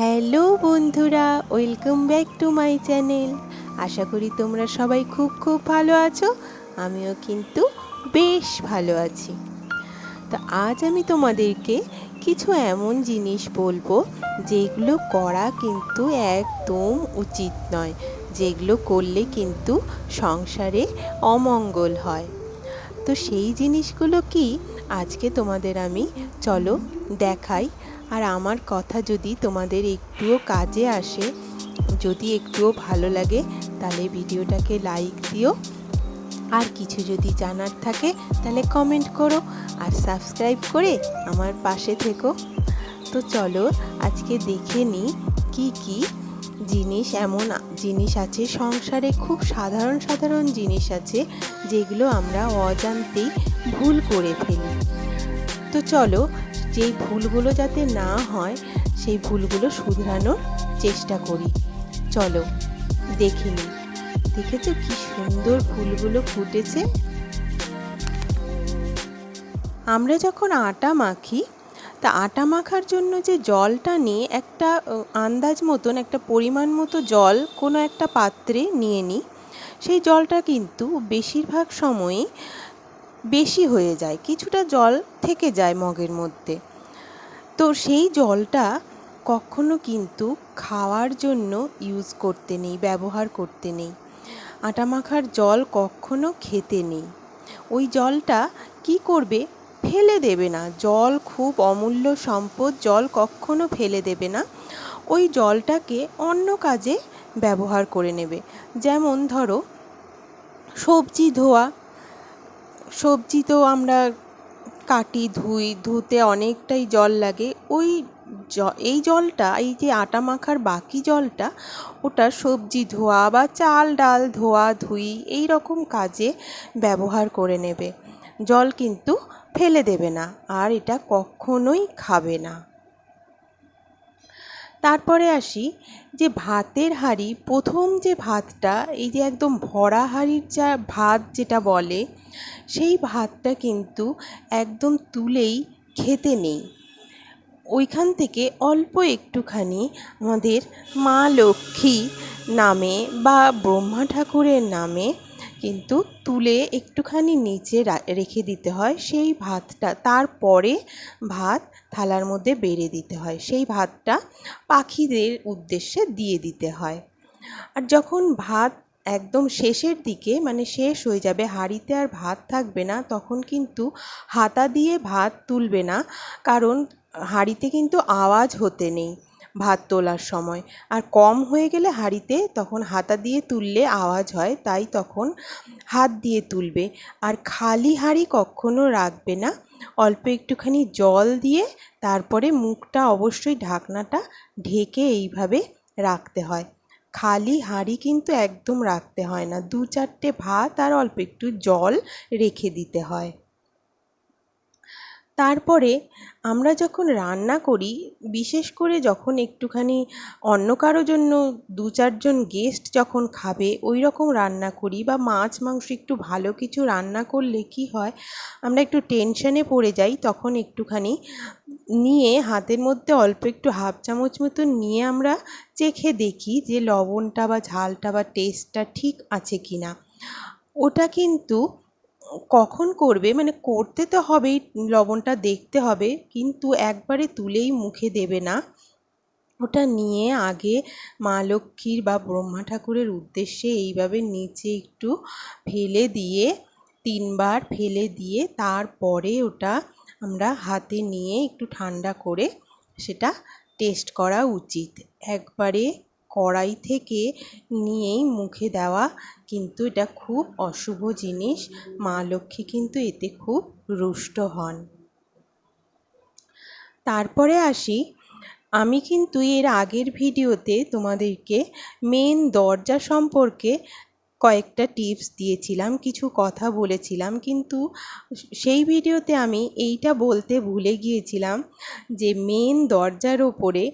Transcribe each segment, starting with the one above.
Hello বন্ধুরা, welcome back to my channel. আশা করি তোমরা সবাই খুব খুব ভালো আছো, আমিও কিন্তু বেশ ভালো আছি। তো আজ আমি তোমাদেরকে কিছু এমন জিনিস বলব, যেগুলো করা কিন্তু একদম উচিত নয়, যেগুলো করলে কিন্তু সংসারে অমঙ্গল হয়। তো সেই জিনিসগুলো কি? আজকে তোমাদের আমি চলো দেখাই। আর আমার কথা যদি তোমাদের একটুও কাজে আসে, যদি একটুও ভালো লাগে, তাহলে ভিডিওটাকে লাইক দিও। আর কিছু যদি জানার থাকে, তাহলে কমেন্ট করো আর সাবস্ক্রাইব করে আমার পাশে থেকো। তো চলো আজকে দেখে নিই কী কী জিনিস, এমন জিনিস আছে, সংসারে খুব সাধারণ সাধারণ জিনিস আছে, যেগুলো আমরা অজান্তেই ভুল করে ফেলি। তো চলো, যেই ভুলগুলো যাতে না হয়, সেই ভুলগুলো শুধরানোর চেষ্টা করি। চলো, দেখে নিই। দেখেছ কি সুন্দর ফুলগুলো ফুটেছে? আমরা যখন আটা মাখি, তা আটা মাখার জন্য যে জলটা নিয়ে একটা আন্দাজ মতন, একটা পরিমাণ মতো জল কোনো একটা পাত্রে নিয়ে নিই, সেই জলটা কিন্তু বেশিরভাগ সময়ই বেশি হয়ে যায়, কিছুটা জল থেকে যায় মগের মধ্যে। তো সেই জলটা কখনো কিন্তু খাওয়ার জন্য ইউজ করতে নেই, ব্যবহার করতে নেই। আটা মাখার জল কখনো খেতে নেই। ওই জলটা কি করবে? ফেলে দেবে না। জল খুব অমূল্য সম্পদ, জল কখনো ফেলে দেবে না। ওই জলটাকে অন্য কাজে ব্যবহার করে নেবে। যেমন ধরো, সবজি ধোয়া সবজি তো আমরা কাটি, ধুই, ধুতে অনেকটাই জল লাগে। ওই জ, এই জলটা, এই যে আটা মাখার বাকি জলটা, ওটা সবজি ধোয়া বা চাল, ডাল ধোয়া, ধুই, এই রকম কাজে ব্যবহার করে নেবে। জল কিন্তু ফেলে দেবে না, আর এটা কখনোই খাবে না। তারপরে আসি যে ভাতের হাঁড়ি, প্রথম যে ভাতটা, এই যে একদম ভরা হাঁড়ির যা ভাত যেটা বলে, সেই ভাতটা কিন্তু একদম তুলেই খেতে নেই। ওইখান থেকে অল্প একটুখানি আমাদের মা লক্ষ্মী নামে বা ব্রহ্মা ঠাকুরের নামে কিন্তু তুলে একটুখানি নিচে রেখে দিতে হয়। সেই ভাতটা, তারপরে ভাত থালার মধ্যে বেড়ে দিতে হয়। সেই ভাতটা পাখিদের উদ্দেশ্যে দিয়ে দিতে হয়। আর যখন ভাত একদম শেষের দিকে মানে শেষ হয়ে যাবে, হাঁড়িতে আর ভাত থাকবে না, তখন কিন্তু হাতা দিয়ে ভাত তুলবে না। কারণ হাঁড়িতে কিন্তু আওয়াজ হতে নেই। ভাত তোলার সময়। আর কম হয়ে গেলে হাঁড়িতে তখন হাতা দিয়ে তুললে আওয়াজ হয়, তাই তখন হাত দিয়ে তুলবে। আর খালি হাঁড়ি কখনো রাখবে না। অল্প একটুখানি জল দিয়ে তারপরে মুখটা অবশ্যই ঢাকনাটা ঢেকে এইভাবে রাখতে হয়। খালি হাঁড়ি কিন্তু একদম রাখতে হয় না। দু চারটে ভাত আর অল্প একটু জল রেখে দিতে হয়। তারপরে আমরা যখন রান্না করি, বিশেষ করে যখন একটুখানি অন্য কারও জন্য দু চারজন গেস্ট যখন খাবে, ওই রকম রান্না করি বা মাছ, মাংস একটু ভালো কিছু রান্না করলে কি হয়, আমরা একটু টেনশনে পড়ে যাই, তখন একটুখানি নিয়ে হাতের মধ্যে অল্প একটু হাফ চামচ মতো নিয়ে আমরা চেখে দেখি যে লবণটা বা ঝালটা বা টেস্টটা ঠিক আছে কি না ওটা কিন্তু কখন করবে? মানে করতে তো হবেই, লবণটা দেখতে হবে, কিন্তু একবারে তুলেই মুখে দেবে না। ওটা নিয়ে আগে মা লক্ষ্মীর বা ব্রহ্মা ঠাকুরের উদ্দেশ্যে এইভাবে নিচে একটু ফেলে দিয়ে, তিনবার ফেলে দিয়ে তারপরে ওটা আমরা হাতে নিয়ে একটু ঠান্ডা করে সেটা টেস্ট করা উচিত। একবারে কড়াই থেকে নিয়েই মুখে দেওয়া কিন্তু এটা খুব অশুভ জিনিস। মা লক্ষ্মী কিন্তু এতে খুব রুষ্ট হন। তারপরে আসি। আমি কিন্তু এর আগের ভিডিওতে তোমাদেরকে মেন দরজা সম্পর্কে কয়েকটা টিপস দিয়েছিলাম, কিছু কথা বলেছিলাম কিন্তু সেই ভিডিওতে আমি এইটা বলতে ভুলে গিয়েছিলাম যে মেন দরজার ওপরে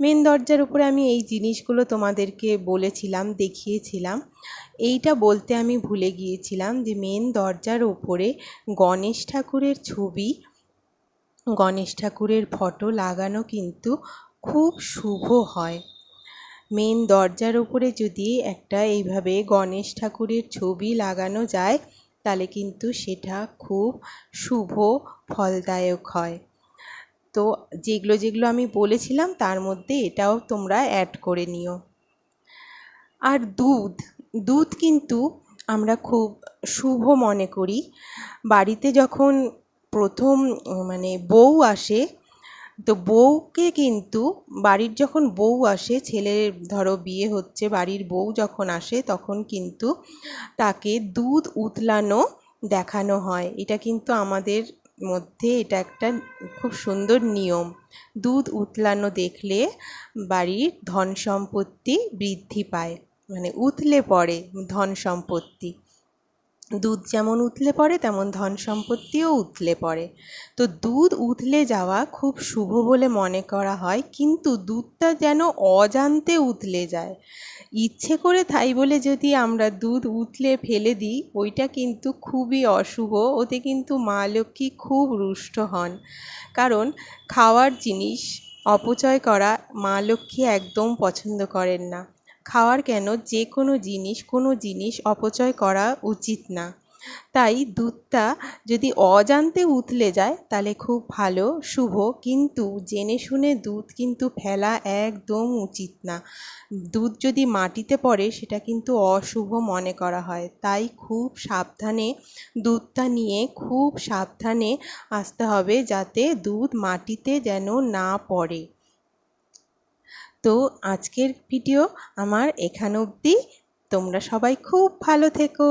মেন দরজার উপরে আমি এই জিনিসগুলো তোমাদেরকে বলেছিলাম, দেখিয়েছিলাম। এইটা বলতে আমি ভুলে গিয়েছিলাম যে মেন দরজার ওপরে গণেশ ঠাকুরের ছবি, গণেশ ঠাকুরের ফটো লাগানো কিন্তু খুব শুভ হয়। মেন দরজার উপরে যদি একটা এইভাবে গণেশ ঠাকুরের ছবি লাগানো যায়, তাহলে কিন্তু সেটা খুব শুভ, ফলদায়ক হয়। তো যেগুলো যেগুলো আমি বলেছিলাম তার মধ্যে এটাও তোমরা অ্যাড করে নিও। আর দুধ দুধ কিন্তু আমরা খুব শুভ মনে করি। বাড়িতে যখন প্রথম মানে বউ আসে, তো বউকে কিন্তু বাড়ির যখন বউ আসে ছেলের ধরো বিয়ে হচ্ছে, বাড়ির বউ যখন আসে, তখন কিন্তু তাকে দুধ উতলানো দেখানো হয়। এটা কিন্তু আমাদের মধ্যে এটা একটা খুব সুন্দর নিয়ম। দুধ উতলানো দেখলে বাড়ির ধন সম্পত্তি বৃদ্ধি পায়। মানে উতলে পড়ে ধন সম্পত্তি। দুধ যেমন উতলে পড়ে, তেমন ধন সম্পত্তিও উতলে পড়ে। তো দুধ উতলে যাওয়া খুব শুভ বলে মনে করা হয়, কিন্তু দুধটা যেন অজান্তে উতলে যায়। ইচ্ছে করে তাই বলে যদি আমরা দুধ উতলে ফেলে দিই, ওইটা কিন্তু খুবই অশুভ, ওতে কিন্তু মা লক্ষ্মী খুব রুষ্ট হন। কারণ খাওয়ার জিনিস, অপচয় করা মা লক্ষ্মী একদম পছন্দ করেন না। খাওয়ার কেন যে কোনো জিনিস কোনো জিনিস অপচয় করা উচিত না। তাই দুধটা যদি অজান্তে উতলে যায়, তাহলে খুব ভালো, শুভ, কিন্তু জেনে শুনে দুধ কিন্তু ফেলা একদম উচিত না। দুধ যদি মাটিতে পড়ে, সেটা কিন্তু অশুভ মনে করা হয়। তাই খুব সাবধানে দুধটা নিয়ে খুব সাবধানে আসতে হবে, যাতে দুধ মাটিতে যেন না পড়ে। তো আজকের ভিডিও আমার এখান অবধি। তোমরা সবাই খুব ভালো থেকো।